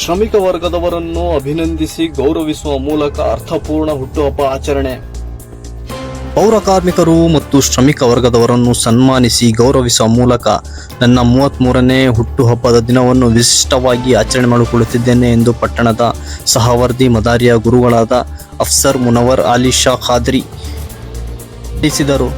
ಶ್ರಮಿಕ ವರ್ಗದವರನ್ನು ಅಭಿನಂದಿಸಿ ಗೌರವಿಸುವ ಮೂಲಕ ಅರ್ಥಪೂರ್ಣ ಹುಟ್ಟುಹಬ್ಬ ಆಚರಣೆ. ಪೌರ ಕಾರ್ಮಿಕರು ಮತ್ತು ಶ್ರಮಿಕ ವರ್ಗದವರನ್ನು ಸನ್ಮಾನಿಸಿ ಗೌರವಿಸುವ ಮೂಲಕ ನನ್ನ ಮೂವತ್ತ್ಮೂರನೇ ಹುಟ್ಟುಹಬ್ಬದ ದಿನವನ್ನು ವಿಶಿಷ್ಟವಾಗಿ ಆಚರಣೆ ಮಾಡಿಕೊಳ್ಳುತ್ತಿದ್ದೇನೆ ಎಂದು ಪಟ್ಟಣದ ಸಹವರ್ದಿ ಮದಾರಿಯ ಗುರುಗಳಾದ ಅಫ್ಸರ್ ಮುನವರ್ ಅಲಿ ಶಾ ಖಾದ್ರಿ ತಿಳಿಸಿದರು.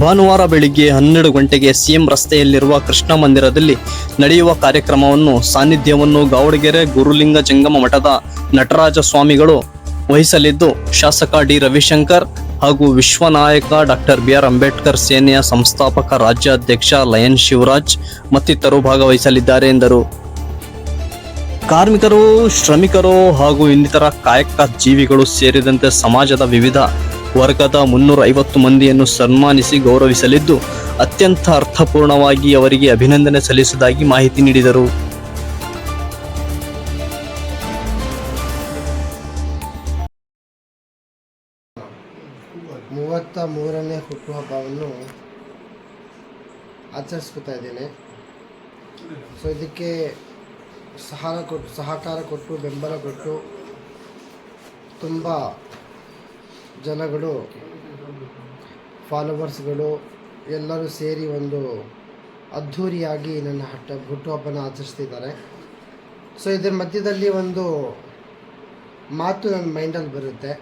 ಭಾನುವಾರ ಬೆಳಿಗ್ಗೆ ಹನ್ನೆರಡು ಗಂಟೆಗೆ ಸಿಎಂ ರಸ್ತೆಯಲ್ಲಿರುವ ಕೃಷ್ಣ ಮಂದಿರದಲ್ಲಿ ನಡೆಯುವ ಕಾರ್ಯಕ್ರಮವನ್ನು ಸಾನ್ನಿಧ್ಯವನ್ನು ಗಾವಡಗೆರೆ ಗುರುಲಿಂಗ ಜಂಗಮ ಮಠದ ನಟರಾಜ ಸ್ವಾಮಿಗಳು ವಹಿಸಲಿದ್ದು, ಶಾಸಕ ಡಿ ರವಿಶಂಕರ್ ಹಾಗೂ ವಿಶ್ವನಾಯಕ ಡಾಕ್ಟರ್ ಬಿ ಆರ್ ಅಂಬೇಡ್ಕರ್ ಸೇನೆಯ ಸಂಸ್ಥಾಪಕ ರಾಜ್ಯಾಧ್ಯಕ್ಷ ಲಯನ್ ಶಿವರಾಜ್ ಮತ್ತಿತರರು ಭಾಗವಹಿಸಲಿದ್ದಾರೆ ಎಂದರು. ಕಾರ್ಮಿಕರು, ಶ್ರಮಿಕರು ಹಾಗೂ ಇನ್ನಿತರ ಕಾಯಕ ಜೀವಿಗಳು ಸೇರಿದಂತೆ ಸಮಾಜದ ವಿವಿಧ ವರ್ಗದ ಮುನ್ನೂರ ಐವತ್ತು ಮಂದಿಯನ್ನು ಸನ್ಮಾನಿಸಿ ಗೌರವಿಸಲಿದ್ದು, ಅತ್ಯಂತ ಅರ್ಥಪೂರ್ಣವಾಗಿ ಅವರಿಗೆ ಅಭಿನಂದನೆ ಸಲ್ಲಿಸುವುದಾಗಿ ಮಾಹಿತಿ ನೀಡಿದರು. ಮೂವತ್ತ ಮೂರನೇ ಹುಟ್ಟುಹಬ್ಬವನ್ನು ಆಚರಿಸ್ಕೊತಾ ಇದ್ದೇನೆ. ಸೊ ಇದಕ್ಕೆ ಸಹಾರ ಕೊಟ್ಟು, ಸಹಕಾರ ಕೊಟ್ಟು, ಬೆಂಬಲ ಕೊಟ್ಟು ತುಂಬ ಜನಗಳು ಫಾಲೋವರ್ಸ್ಗಳು ಎಲ್ಲರೂ ಸೇರಿ ಒಂದು ಅದ್ಧೂರಿಯಾಗಿ ನನ್ನ ಹಟ್ಟ ಹುಟ್ಟುಹಬ್ಬನ ಆಚರಿಸ್ತಿದ್ದಾರೆ. ಸೊ ಇದರ ಮಧ್ಯದಲ್ಲಿ ಒಂದು ಮಾತು ನನ್ನ ಮೈಂಡಲ್ಲಿ ಬರುತ್ತೆ.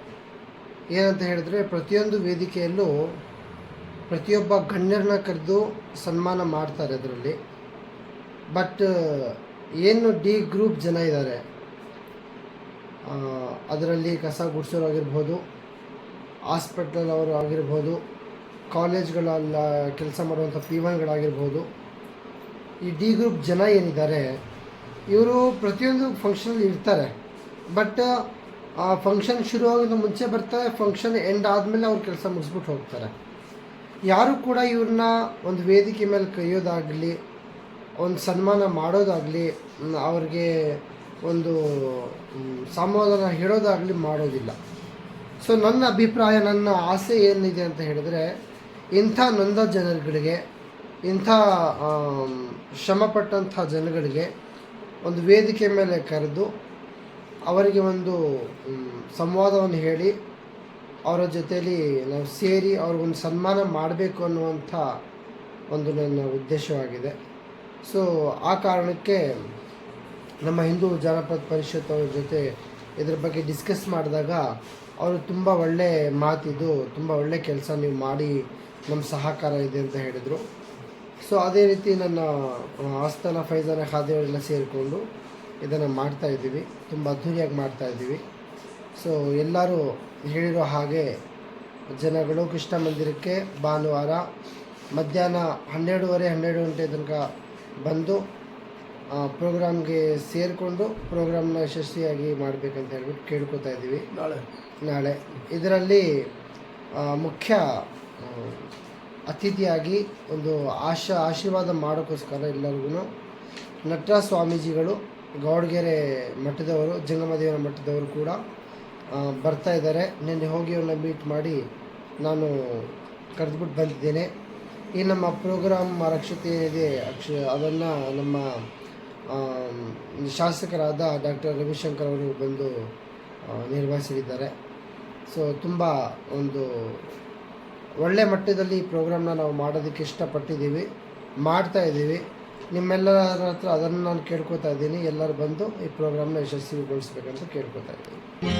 ಏನಂತ ಹೇಳಿದ್ರೆ, ಪ್ರತಿಯೊಂದು ವೇದಿಕೆಯಲ್ಲೂ ಪ್ರತಿಯೊಬ್ಬ ಗಣ್ಯರನ್ನ ಕರೆದು ಸನ್ಮಾನ ಮಾಡ್ತಾರೆ ಅದರಲ್ಲಿ. ಬಟ್ ಏನು ಡಿ ಗ್ರೂಪ್ ಜನ ಇದ್ದಾರೆ ಅದರಲ್ಲಿ ಕಸ ಗುಡಿಸೋರು ಹಾಸ್ಪಿಟಲ್ ಅವರು ಆಗಿರ್ಬೋದು, ಕಾಲೇಜ್ಗಳಲ್ಲ ಕೆಲಸ ಮಾಡುವಂಥ ಪಿ ಒನ್ಗಳಾಗಿರ್ಬೋದು ಈ ಡಿ ಗ್ರೂಪ್ ಜನ ಏನಿದ್ದಾರೆ, ಇವರು ಪ್ರತಿಯೊಂದು ಫಂಕ್ಷನಲ್ಲಿ ಇರ್ತಾರೆ. ಬಟ್ ಆ ಫಂಕ್ಷನ್ ಶುರು ಮುಂಚೆ ಬರ್ತಾರೆ ಫಂಕ್ಷನ್ ಎಂಡ್ ಆದಮೇಲೆ ಅವ್ರು ಕೆಲಸ ಮುಗಿಸ್ಬಿಟ್ಟು ಹೋಗ್ತಾರೆ. ಯಾರು ಕೂಡ ಇವ್ರನ್ನ ಒಂದು ವೇದಿಕೆ ಮೇಲೆ ಕೈಯೋದಾಗಲಿ, ಒಂದು ಸನ್ಮಾನ ಮಾಡೋದಾಗಲಿ, ಅವ್ರಿಗೆ ಒಂದು ಸಮಾಧಾನ ಸಂಬೋಧನ ಹೇಳೋದಾಗಲಿ ಮಾಡೋದಿಲ್ಲ. ಸೊ ನನ್ನ ಅಭಿಪ್ರಾಯ, ನನ್ನ ಆಸೆ ಏನಿದೆ ಅಂತ ಹೇಳಿದ್ರೆ, ಇಂಥ ನೊಂದ ಜನಗಳಿಗೆ ಇಂಥ ಶ್ರಮಪಟ್ಟಂಥ ಜನಗಳಿಗೆ ಒಂದು ವೇದಿಕೆ ಮೇಲೆ ಕರೆದು ಅವರಿಗೆ ಒಂದು ಸಂವಾದವನ್ನು ಹೇಳಿ, ಅವರ ಜೊತೆಯಲ್ಲಿ ನಾವು ಸೇರಿ ಅವ್ರಿಗೊಂದು ಸನ್ಮಾನ ಮಾಡಬೇಕು ಅನ್ನುವಂಥ ಒಂದು ನನ್ನ ಉದ್ದೇಶವಾಗಿದೆ. ಸೊ ಆ ಕಾರಣಕ್ಕೆ ನಮ್ಮ ಹಿಂದೂ ಜಾನಪದ ಪರಿಷತ್ ಅವ್ರ ಜೊತೆ ಇದ್ರ ಬಗ್ಗೆ ಡಿಸ್ಕಸ್ ಮಾಡಿದಾಗ ಅವರು ತುಂಬ ಒಳ್ಳೆ ಮಾತಿದ್ದು ತುಂಬ ಒಳ್ಳೆ ಕೆಲಸ ನೀವು ಮಾಡಿ ನಮ್ಮ ಸಹಕಾರ ಇದೆ ಅಂತ ಹೇಳಿದರು. ಸೊ ಅದೇ ರೀತಿ ನನ್ನ ಆಸ್ಥಾನ ಫೈಜಾನ ಖಾದಿಯವರೆಲ್ಲ ಸೇರಿಕೊಂಡು ಇದನ್ನು ಮಾಡ್ತಾ ಇದ್ದೀವಿ. ತುಂಬ ಅದ್ಧೂರಿಯಾಗಿ ಮಾಡ್ತಾ ಇದ್ದೀವಿ. ಸೊ ಎಲ್ಲರೂ ಹೇಳಿರೋ ಹಾಗೆ ಜನಗಳು ಕೃಷ್ಣ ಮಂದಿರಕ್ಕೆ ಭಾನುವಾರ ಮಧ್ಯಾಹ್ನ ಹನ್ನೆರಡುವರೆ, ಹನ್ನೆರಡು ಗಂಟೆ ತನಕ ಬಂದು ಪ್ರೋಗ್ರಾಮ್ಗೆ ಸೇರಿಕೊಂಡು ಪ್ರೋಗ್ರಾಮ್ನ ಯಶಸ್ವಿಯಾಗಿ ಮಾಡಬೇಕಂತ ಹೇಳ್ಬಿಟ್ಟು ಕೇಳ್ಕೊತಾ ಇದ್ದೀವಿ. ನಾಳೆ. ನಾಳೆ. ಇದರಲ್ಲಿ ಮುಖ್ಯ ಅತಿಥಿಯಾಗಿ ಒಂದು ಆಶ ಆಶೀರ್ವಾದ ಮಾಡೋಕ್ಕೋಸ್ಕರ ಎಲ್ಲರಿಗೂ ನಟರ ಸ್ವಾಮೀಜಿಗಳು ಗೌಡ್ಗೆರೆ ಮಠದವರು ಜಂಗಮದೇವನ ಮಠದವರು ಕೂಡ ಬರ್ತಾ ಇದ್ದಾರೆ. ನಿನ್ನೆ ಹೋಗಿ ಅವನ್ನ ಮೀಟ್ ಮಾಡಿ ನಾನು ಕರೆದ್ಬಿಟ್ಟು ಬಂದಿದ್ದೇನೆ. ಈ ನಮ್ಮ ಪ್ರೋಗ್ರಾಮ್ ರಕ್ಷತೆ ಏನಿದೆ ಅಕ್ಷ ಅದನ್ನು ನಮ್ಮ ಶಾಸಕರಾದ ಡಾಕ್ಟರ್ ರವಿಶಂಕರ್ ಅವರು ಬಂದು ನಿರ್ವಹಿಸಲಿದ್ದಾರೆ. ಸೊ, ತುಂಬ ಒಂದು ಒಳ್ಳೆ ಮಟ್ಟದಲ್ಲಿ ಈ ಪ್ರೋಗ್ರಾಮ್ನ ನಾವು ಮಾಡೋದಕ್ಕೆ ಇಷ್ಟಪಟ್ಟಿದ್ದೀವಿ. ಮಾಡ್ತಾ ಇದ್ದೀವಿ. ನಿಮ್ಮೆಲ್ಲರ ಹತ್ರ ಅದನ್ನು ನಾನು ಕೇಳ್ಕೊತಾ ಇದ್ದೀನಿ. ಎಲ್ಲರೂ ಬಂದು ಈ ಪ್ರೋಗ್ರಾಮ್ನ ಯಶಸ್ವಿಗೊಳಿಸ್ಬೇಕಂತ ಕೇಳ್ಕೊತಾ ಇದ್ದೀನಿ.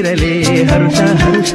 ಇರಲಿ ಹರುಷ ಹರುಷ